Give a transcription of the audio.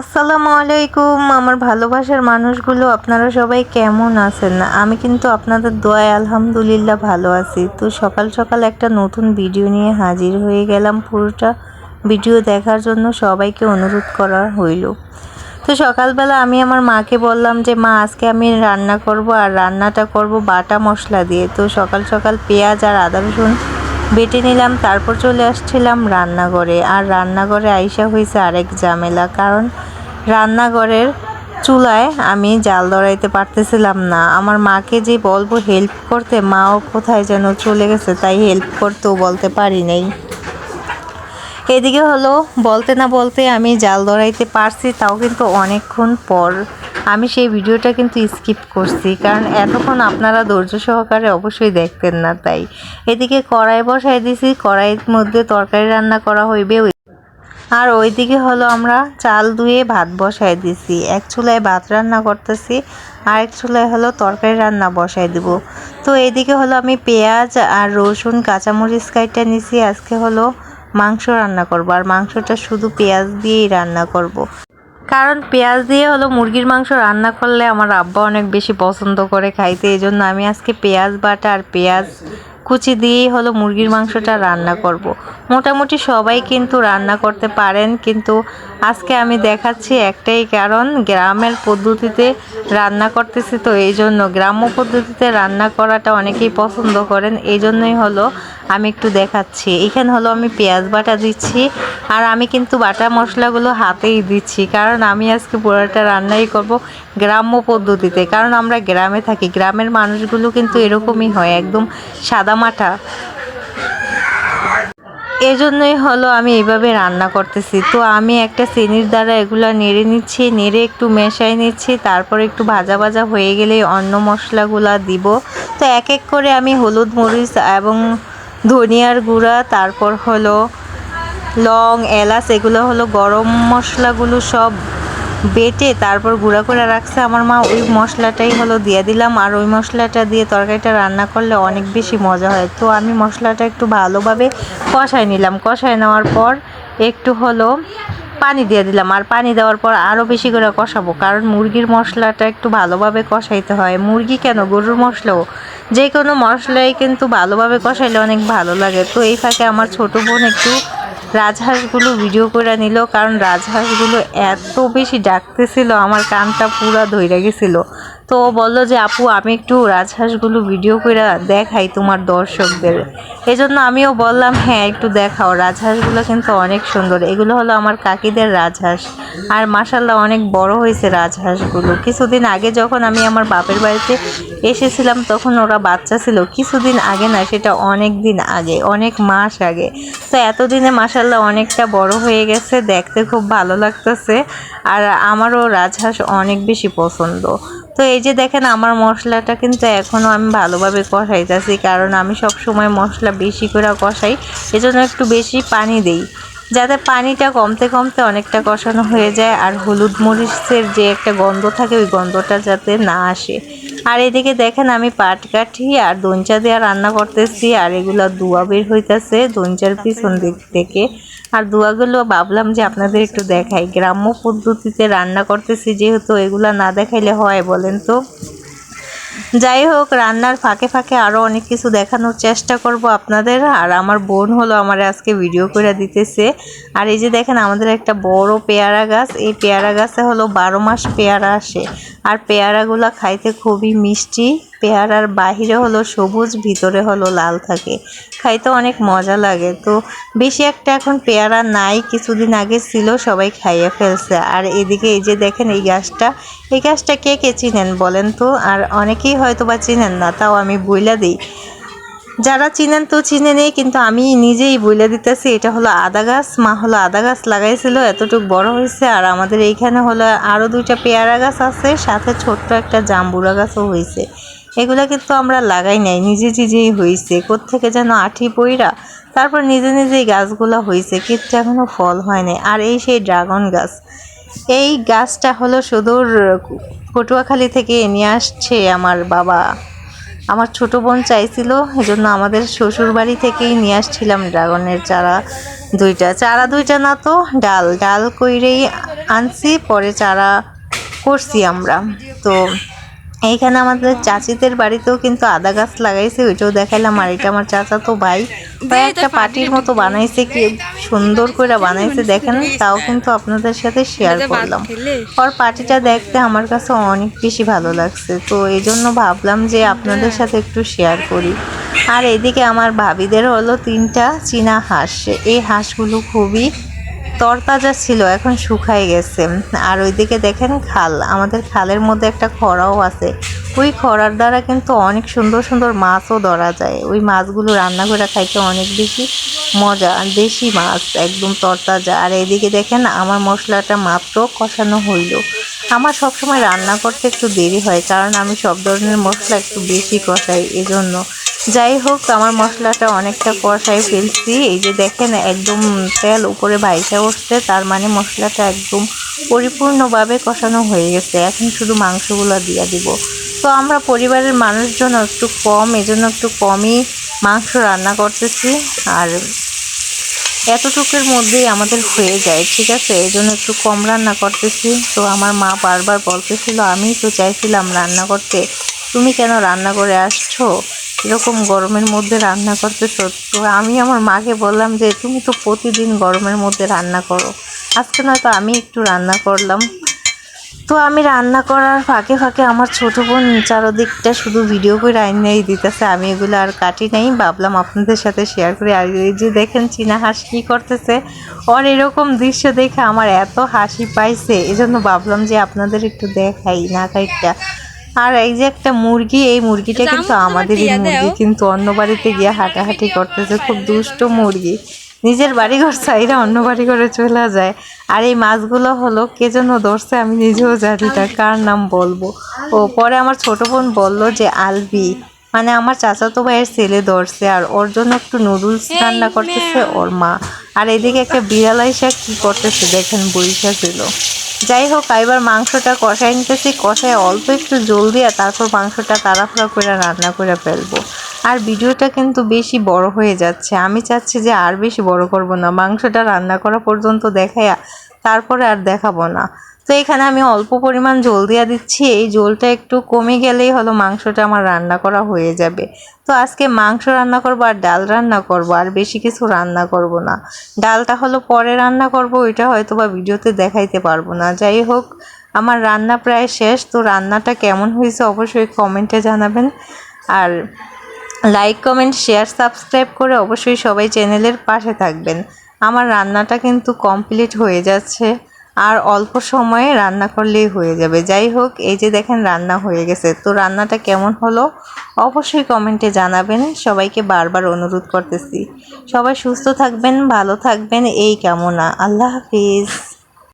আসসালামু আলাইকুম। আমার ভালোবাসার মানুষগুলো, আপনারা সবাই কেমন আছেন? আমি কিন্তু আপনাদের দোয়ায় আলহামদুলিল্লাহ ভালো আছি। তো সকাল সকাল একটা নতুন ভিডিও নিয়ে হাজির হয়ে গেলাম। পুরোটা ভিডিও দেখার জন্য সবাইকে অনুরোধ করা হইল। তো সকালবেলা আমি আমার মাকে বললাম যে, মা, আজকে আমি রান্না করব আর রান্নাটা করব বাটা মশলা দিয়ে। তো সকাল সকাল পেঁয়াজ আর আদা রসুন বেটে নিলাম। তারপর চলে আসছিলাম রান্নাঘরে। আর রান্নাঘরে আইসা হয়েছে আরেক ঝামেলা। কারণ রান্নাঘরের চুলায় আমি জাল ধরাইতে পারতেছিলাম না। আমার মাকে যে বলব হেল্প করতে, মাও কোথায় যেন চলে গেছে, তাই হেল্প করতেও বলতে পারি নাই। এদিকে হলো, বলতে না বলতে আমি জাল ধরাইতে পারছি, তাও কিন্তু অনেকক্ষণ পর আমি সেই ভিডিওটা কিন্তু স্কিপ করছি। কারণ এতক্ষণ আপনারা ধৈর্য সহকারে অবশ্যই দেখতেন না তাই। এদিকে কড়াই বসাই দিছি, কড়াইয়ের মধ্যে তরকারি রান্না করা হইবে আর ওইদিকে হলো আমরা চাল ধুয়ে ভাত বসাই দিছি। এক চুলায় ভাত রান্না করতেছি আর এক চুলায় হলো তরকারি রান্না বসাই দিব। তো এদিকে হলো আমি পেঁয়াজ আর রসুন, কাঁচামরিচ কাইটা নিছি, আজকে হলো মাংস রান্না করব। আর মাংসটা শুধু পেঁয়াজ দিয়েই রান্না করব। কারণ পেঁয়াজ দিয়ে হলো মুরগির মাংস রান্না করলে আমার আব্বা অনেক বেশি পছন্দ করে খাইতে। এই জন্য আমি আজকে পেঁয়াজ বাটা আর পেঁয়াজ কুচি দিয়েই হলো মুরগির মাংসটা রান্না করব। মোটামুটি সবাই কিন্তু রান্না করতে পারেন কিন্তু আজকে আমি দেখাচ্ছি একটাই কারণ গ্রামের পদ্ধতিতে রান্না করতেছি তো এই জন্য গ্রাম্য পদ্ধতিতে রান্না করাটা অনেকেই পছন্দ করেন এই জন্যই হলো আমি একটু দেখাচ্ছি। এখানে হলো আমি পেঁয়াজ বাটা দিচ্ছি আর আমি কিন্তু বাটা মশলাগুলো হাতেই দিচ্ছি। কারণ আমি আজকে পোড়াটা রান্নাই করব গ্রাম্য পদ্ধতিতে। কারণ আমরা গ্রামে থাকি, গ্রামের মানুষগুলো কিন্তু এরকমই হয়, একদম সাদামাটা এজন্যই হলো আমি এইভাবে রান্না করতেছি। তো আমি একটা চিনির দ্বারা এগুলো নেড়ে নিচ্ছি, নেড়ে একটু মেশাই নিচ্ছি, তারপর একটু ভাজা ভাজা হয়ে গেলেই অন্য মশলাগুলা দিব। তো এক এক করে আমি হলুদ মরিচ এবং ধনিয়ার গুঁড়া, তারপর হলো লং, এলাচ, এগুলো হলো গরম মশলাগুলো সব বেটে তারপর গুঁড়া করে রাখছে। আমার মা ওই মশলাটাই হলো দিয়ে দিলাম। আর ওই মশলাটা দিয়ে তরকারিটা রান্না করলে অনেক বেশি মজা হয়। তো আমি মশলাটা একটু ভালোভাবে কষায় নিলাম। কষায় নেওয়ার পর একটু হলো পানি দিয়ে দিলাম। আর পানি দেওয়ার পর আরও বেশি করে কষাবো। কারণ মুরগির মশলাটা একটু ভালোভাবে কষাইতে হয়। মুরগি কেন? গরুর মশলাও। যে কোনো মশলাই কিন্তু ভালোভাবে কষাইলে অনেক ভালো লাগে। তো এই ফাঁকে আমার ছোটো বোন একটু রাজহাঁসগুলো ভিডিও করে নিল। কারণ রাজহাঁসগুলো এত বেশি ডাকতেছিল, আমার কানটা পুরা ধরে গেছিল। তো বলল যে, আপু, আমি একটু রাজহাঁসগুলো ভিডিও করে দেখাই তোমার দর্শকদের। এই জন্য আমিও বললাম হ্যাঁ একটু দেখাও। রাজহাঁসগুলো কিন্তু অনেক সুন্দর। এগুলো হলো আমার কাকিদের রাজহাঁস। আর মাসাল্লাহ অনেক বড় হয়েছে রাজহাঁসগুলো। কিছুদিন আগে যখন আমি আমার বাপের বাড়িতে এসেছিলাম, তখন ওরা বাচ্চা ছিল। কিছুদিন আগে না, সেটা অনেক দিন আগে, অনেক মাস আগে। তো এতদিনে মাসাল্লাহ অনেকটা বড় হয়ে গেছে। দেখতে খুব ভালো লাগতেছে। আর আমারও রাজহাঁস অনেক বেশি পছন্দ। তো এই যে দেখেন, আমার মশলাটা কিন্তু এখনও আমি ভালোভাবে কষাইতেছি, কারণ আমি সব সময় মশলা বেশি করে কষাই, এজন্য একটু বেশি পানি দেই। যাতে পানিটা কমতে কমতে অনেকটা কষানো হয়ে যায়, আর হলুদ মরিচের যে একটা গন্ধ থাকে, ওই গন্ধটা যাতে না আসে। আর এদিকে দেখেন, আমি পাট কাঠি আর দঞ্চা দিয়ে রান্না করতেছি, আর এগুলো দুয়া বের হইতেছে দঞ্চার পিছন দিক থেকে। আর দোয়াগুলো ভাবলাম যে আপনাদের একটু দেখাই। গ্রাম্য পদ্ধতিতে রান্না করতেছি যেহেতু এগুলো না দেখাইলে হয় বলেন তো? যাই হোক, রান্নার ফাঁকে ফাঁকে আরও অনেক কিছু দেখানোর চেষ্টা করব আপনাদের। আর আমার বোন হলো আমার আজকে ভিডিও করে দিতেছে। আর এই যে দেখেন, আমাদের একটা বড় পেয়ারা গাছ। এই পেয়ারা গাছে হলো বারো মাস পেয়ারা আসে। আর পেয়ারাগুলো খাইতে খুবই মিষ্টি। পেয়ারার বাহিরে হলো সবুজ, ভিতরে হলো লাল থাকে। খাইতে অনেক মজা লাগে। তো বেশি একটা এখন পেয়ারা নাই, কিছুদিন আগে ছিল, সবাই খাইয়ে ফেলছে। আর এদিকে এই যে দেখেন, এই গাছটা। এই গাছটা কে কে চিনেন বলেন তো? আর অনেকেই হয়তো বা চিনেন না, তাও আমি বইলা দিই। যারা চিনেন তো চিনে নেই, কিন্তু আমি নিজেই বলে দিতেছি, এটা হলো আদা গাছ, মা হলো আদা গাছ লাগাইছিল, এতটুকু বড় হয়েছে, আর আমাদের এইখানে হলো আরও দুইটা পেয়ারা গাছ আছে, সাথে ছোট্ট একটা জাম্বুরা গাছও হয়েছে। এগুলো কিন্তু আমরা লাগাই নাই, নিজে নিজেই হয়েছে কোত্থেকে যেন আঠি পইরা তারপর নিজে নিজেই গাছগুলো হয়েছে কিন্তু এখনও ফল হয় নাই। আর এই সেই ড্রাগন গাছ এই গাছটা হলো সুদূর পটুয়াখালী থেকে নিয়ে আসছে আমার বাবা। আমার ছোট বোন চাইছিল, এজন্য আমাদের শ্বশুর বাড়ি থেকেই নিয়ে আসছিলাম ড্রাগনের চারা দুইটা। চারা দুইটা না তো, ডাল। ডাল কইরেই আনছি, পরে চারা করছি আমরা। তো এইখানে আমাদের চাচিদের বাড়িতেও কিন্তু আদা গাছ লাগাইছে ওইটাও দেখাইলাম। আর এটা আমার চাচা তো ভাই। ভাই একটা পার্টির মতো বানাইছে কি সুন্দর করে বানাইছে। দেখেন তাও কিন্তু আপনাদের সাথে শেয়ার করলাম। ওর পার্টিটা দেখতে আমার কাছে অনেক বেশি ভালো লাগছে। তো এই জন্য ভাবলাম যে আপনাদের সাথে একটু শেয়ার করি। আর এদিকে আমার ভাবিদের হলো তিনটা চীনা হাঁস। এই হাঁসগুলো খুবই তরতাজা ছিল, এখন শুকায় গেছে। আর ওইদিকে দেখেন খাল, আমাদের খালের মধ্যে একটা খরাও আছে। ওই খরার দ্বারা কিন্তু অনেক সুন্দর সুন্দর মাছও ধরা যায়। ওই মাছগুলো রান্না করে খাইতে অনেক বেশি মজা, দেশি মাছ, একদম তরতাজা। আর এদিকে দেখেন আমার মশলাটা মাত্র কষানো হইল। আমার সবসময় রান্না করতে একটু দেরি হয়, কারণ আমি সব ধরনের মশলা একটু বেশি কষাই এজন্য। যাই হোক, আমার মশলাটা অনেকটা কষাই ফেলছি। এই যে দেখেন, একদম তেল উপরে ভাইসা উঠছে, তার মানে মশলাটা একদম পরিপূর্ণভাবে কষানো হয়ে গেছে। এখন শুধু মাংসগুলো দিয়ে দিব। তো আমরা পরিবারের মানুষজন একটু কম, এজন্য একটু কমই মাংস রান্না করতেছি। আর এতটুকুর মধ্যেই আমাদের হয়ে যায়, ঠিক আছে? এই জন্য একটু কম রান্না করতেছি। তো আমার মা বারবার বলতেছিল আমি তো চাইছিলাম রান্না করতে। তুমি কেন রান্না করে আসছো? এরকম গরমের মধ্যে রান্না করতেছো? তো আমি আমার মাকে বললাম যে, তুমি তো প্রতিদিন গরমের মধ্যে রান্না করো। আজকে তো আমি একটু রান্না করলাম। তো আমি রান্না করার ফাঁকে ফাঁকে আমার ছোট বোন চারদিকটা শুধু ভিডিও করে আইনাই দিতেছে। আমি এগুলো আর কাটি নাই। ভাবলাম আপনাদের সাথে শেয়ার করি। আর এই যে দেখেন চীনা হাঁস কী করতেছে? ওর এরকম দৃশ্য দেখে আমার এত হাসি পাইছে। এজন্য ভাবলাম যে আপনাদের একটু দেখাই না কাইটা আর এই যে একটা মুরগি এই মুরগিটা কিন্তু আমাদেরই মুরগি। কিন্তু অন্য বাড়িতে গিয়ে হাঁটাহাঁটি করতেছে। খুব দুষ্ট মুরগি। নিজের বাড়ি ঘর চাইরা অন্য বাড়ি ঘরে চলে যায়। আর এই মাছগুলো হলো কে যেন ধরছে আমি নিজেও জানি না কার নাম বলব। ও পরে আমার ছোট বোন বলল যে আলবি মানে আমার চাচাতো ভাইয়ের ছেলে ধরছে আর ওর জন্য একটু নুডলস রান্না করতেছে ওর মা। আর এদিকে একটা বিড়াল এসে কী করতেছে দেখেন বইসা ছিল। যাই হোক এবার মাংসটা কষাই নিতেছি কষায় অল্প একটু জল দিয়ে তারপর মাংসটা তাড়াহুড়া করে রান্না করে ফেলব। আর ভিডিওটা কিন্তু বেশি বড় হয়ে যাচ্ছে। আমি চাচ্ছি যে আর বেশি বড় করব না। মাংসটা রান্না করা পর্যন্ত দেখায়া তারপরে আর দেখাবো না। তো এখানে আমি অল্প পরিমাণ জল দিয়ে দিচ্ছি। এই জলটা একটু কমে গেলেই হলো মাংসটা আমার রান্না করা হয়ে যাবে। তো আজকে মাংস রান্না করব আর ডাল রান্না করব, আর বেশি কিছু রান্না করব না। ডালটা হলো পরে রান্না করব, ওইটা হয়তো বা ভিডিওতে দেখাইতে পারব না। যাই হোক, আমার রান্না প্রায় শেষ। তো রান্নাটা কেমন হয়েছে অবশ্যই কমেন্টে জানাবেন। আর লাইক কমেন্ট শেয়ার সাবস্ক্রাইব করে অবশ্যই সবাই চ্যানেলের পাশে থাকবেন। আমার রান্নাটা কিন্তু কমপ্লিট হয়ে যাচ্ছে। আর অল্প সময়ে রান্না করলেই হয়ে যাবে। যাই হোক, এই যে দেখেন রান্না হয়ে গেছে। তো রান্নাটা কেমন হলো? অবশ্যই কমেন্টে জানাবেন। সবাইকে বারবার অনুরোধ করতেছি। সবাই সুস্থ থাকবেন, ভালো থাকবেন। এই কামনা। আল্লাহ হাফিজ।